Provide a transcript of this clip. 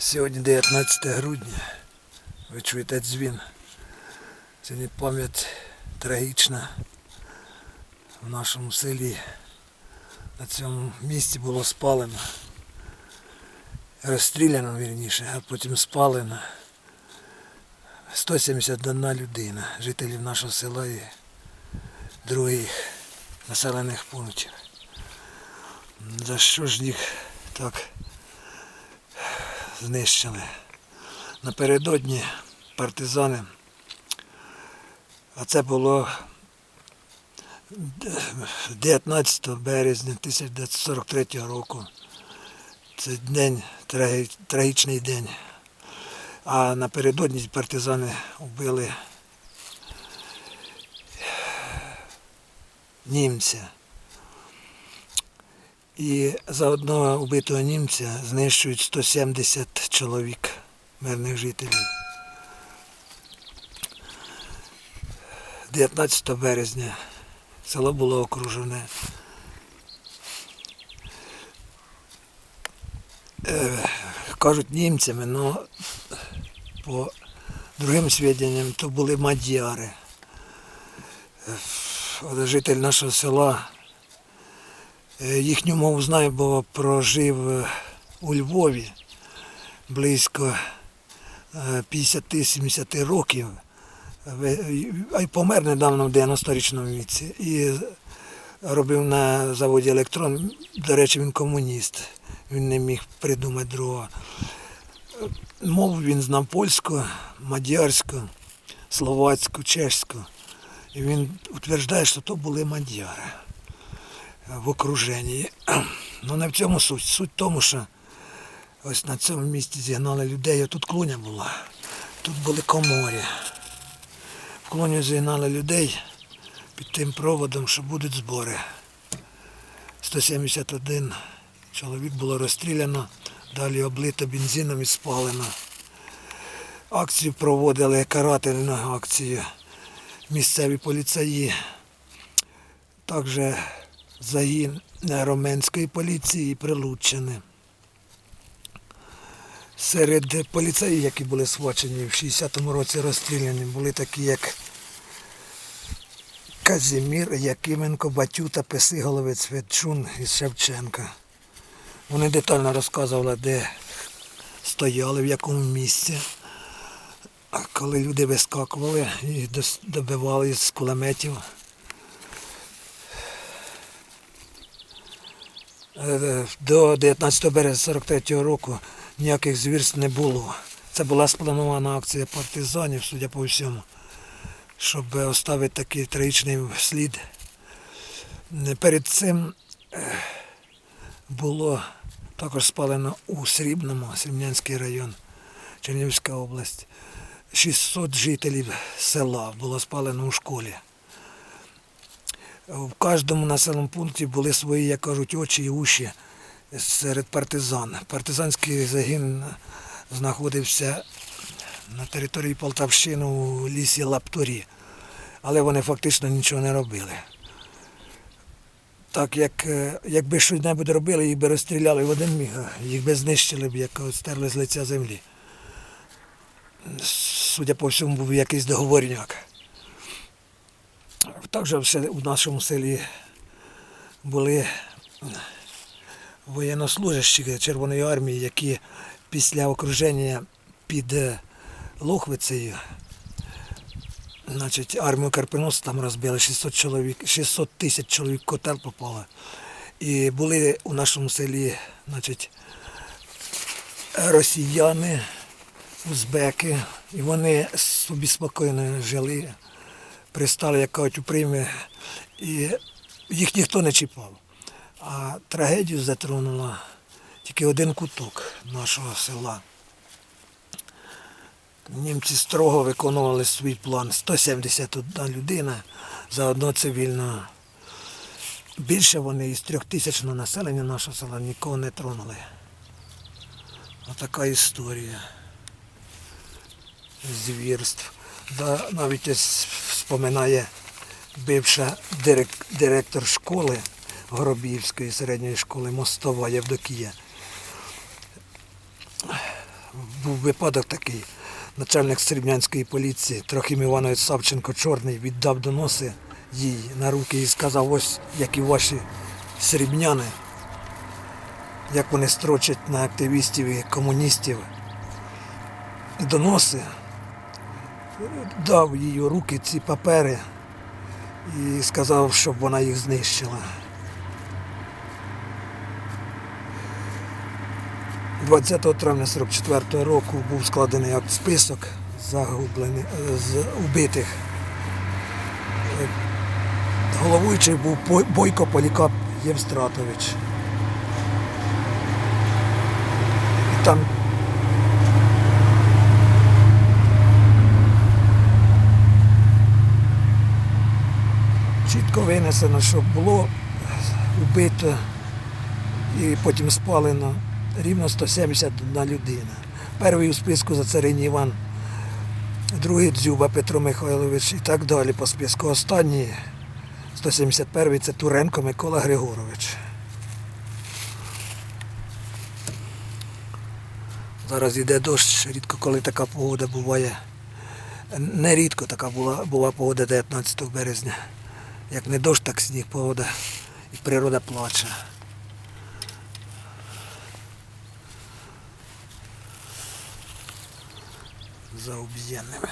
Сьогодні 19 грудня. Ви чуєте дзвін. Сьогодні пам'ять трагічна в нашому селі. На цьому місці було спалено. Розстріляно, вірніше, а потім спалено. 171 людина, жителів нашого села і других населених пунктів. За що ж їх так знищили? Напередодні партизани, а це було 19 березня 1943 року. Це день, трагічний день. А напередодні партизани вбили німця. І за одного вбитого німця знищують 170 чоловік мирних жителів. 19 березня село було окружене. Е, кажуть німцями, але по другим свідченням то були мадяри. Е, Житель нашого села Їхню мову знаю, бо прожив е, у Львові близько е, 50-70 років, а й помер недавно в 90-річному віці. І робив на заводі електрон. До речі, він комуніст. Він не міг придумати другого. Е, Мову він знав польську, мадярську, словацьку, чеську. І він утверждає, що то були мадяри в окруженні. Ну не в цьому суть. Суть в тому, що ось на цьому місці зігнали людей, тут клуня була. Тут були коморі. В клуню зігнали людей під тим проводом, що будуть збори. 171 чоловік було розстріляно, далі облито бензином і спалено. Акцію проводили карательну акцію місцеві поліцаї. Також загін Роменської поліції Прилуччини. Серед поліцаїв, які були схвачені в 60-му році розстріляні, були такі, як Казімір, Якименко, Батюта, Песиголовець, Ветчун і Шевченка. Вони детально розказували, де стояли, в якому місці. Коли люди вискакували і добивали з кулеметів. До 19 березня 43-го року ніяких звірств не було. Це була спланована акція партизанів, судя по всьому, щоб оставити такий трагічний слід. Е, Перед цим е, було також спалено у Срібному, Срібнянський район, Чернівська область. 600 жителів села було спалено у школі. В кожному населеному пункті були свої, як кажуть, очі і уші серед партизан. Партизанський загін знаходився на території Полтавщини у лісі Лапторі, але вони фактично нічого не робили. Так як е, якби щось небудь робили, їх би розстріляли в один міг, їх би знищили як стерли з лиця землі. Судя по всьому, був якийсь договорняк. Також у нашому селі були воєннослужащі Червоної армії, які після окруження під е, Лохвицею, значить, армію Карпенос там розбили 600 чоловік, 600 тисяч чоловік в котел попало. І були у нашому селі, значить, росіяни, узбеки, і вони собі спокійно жили пристали, як кажуть, у приймі, і їх ніхто не чіпав. А трагедію затронула тільки один куток нашого села. Німці строго виконували свій план. 171 людина за одно цивільного. Більше вони із трьохтисячного населення нашого села нікого не тронули. Отака історія звірств. Навіть ось вспоминає бивша дирек- директор школи Горобіївської середньої школи Мостова Євдокія. був випадок такий. Начальник Срібнянської поліції Трохим Іванович Савченко Чорний віддав доноси їй на руки і сказав, ось як і ваші срібняни, як вони строчать на активістів і комуністів доноси. Дав їй у руки ці папери і сказав, щоб вона їх знищила. 20 травня 44 року був складений акт список загублених е, з убитих. Головуючий був Бойко Полікап Євстратович. І там чітко винесено, що було вбито і потім спалено рівно 171 людина. Перший у списку за царині Іван, другий Дзюба Петро Михайлович і так далі по списку. Останній 171-й це Туренко Микола Григорович. Зараз йде дощ, рідко коли така погода буває. Нерідко така була, була погода 19 березня. Як не дощ, так сніг погода. І природа плаче. За об'єдними.